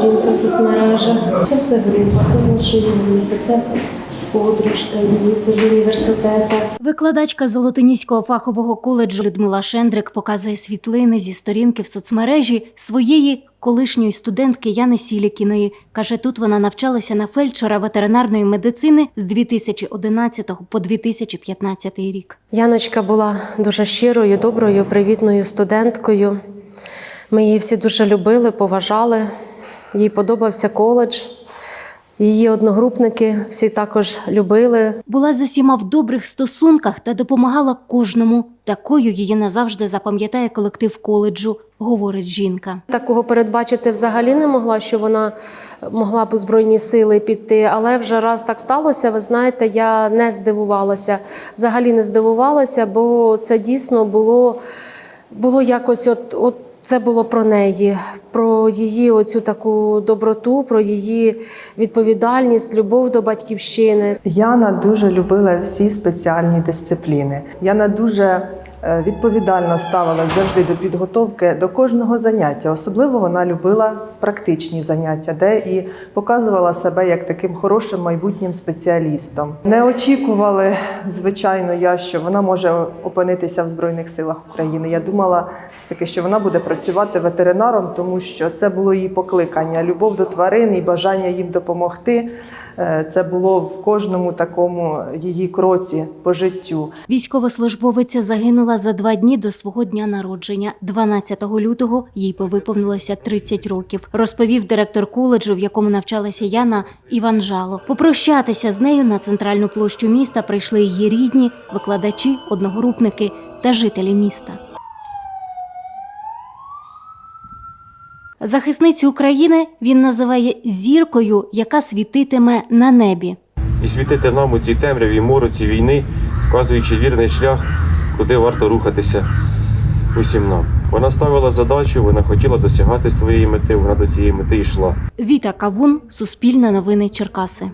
сторінка в соцмережах. Це все група, це з нашої групи, це подружка її, це з університету. Викладачка Золотиніського фахового коледжу Людмила Шендрик показує світлини зі сторінки в соцмережі своєї колишньої студентки Яни Сілікіної. Каже, тут вона навчалася на фельдшера ветеринарної медицини з 2011 по 2015 рік. Яночка була дуже щирою, доброю, привітною студенткою. Ми її всі дуже любили, поважали. Їй подобався коледж. Її одногрупники всі також любили. Була з усіма в добрих стосунках та допомагала кожному. Такою її назавжди запам'ятає колектив коледжу, говорить жінка. Такого передбачити взагалі не могла, що вона могла б у Збройні сили піти. Але вже раз так сталося, ви знаєте, я не здивувалася. Взагалі не здивувалася, бо це дійсно було, було якось от. от це було про неї, про її оцю таку доброту, про її відповідальність, любов до батьківщини. Яна дуже любила всі спеціальні дисципліни. Яна дуже відповідально ставилась завжди до підготовки до кожного заняття. Особливо вона любила практичні заняття, де і показувала себе як таким хорошим майбутнім спеціалістом. Не очікували, звичайно, я, що вона може опинитися в Збройних силах України. Я думала таки, що вона буде працювати ветеринаром, тому що це було її покликання, любов до тварин і бажання їм допомогти. Е, Це було в кожному такому її кроці по життю. Військовослужбовиця загинула за два дні до свого дня народження. 12 лютого їй повиповнилося 30 років, розповів директор коледжу, в якому навчалася Яна Іван Жало. Попрощатися з нею на центральну площу міста прийшли її рідні, викладачі, одногрупники та жителі міста. Захисницю України він називає зіркою, яка світитиме на небі. і світити нам у цій темряві мороці війни, вказуючи вірний шлях, куди варто рухатися усім нам. Вона ставила задачу, вона хотіла досягати своєї мети, вона до цієї мети йшла. Віта Кавун, Суспільне новини Черкаси.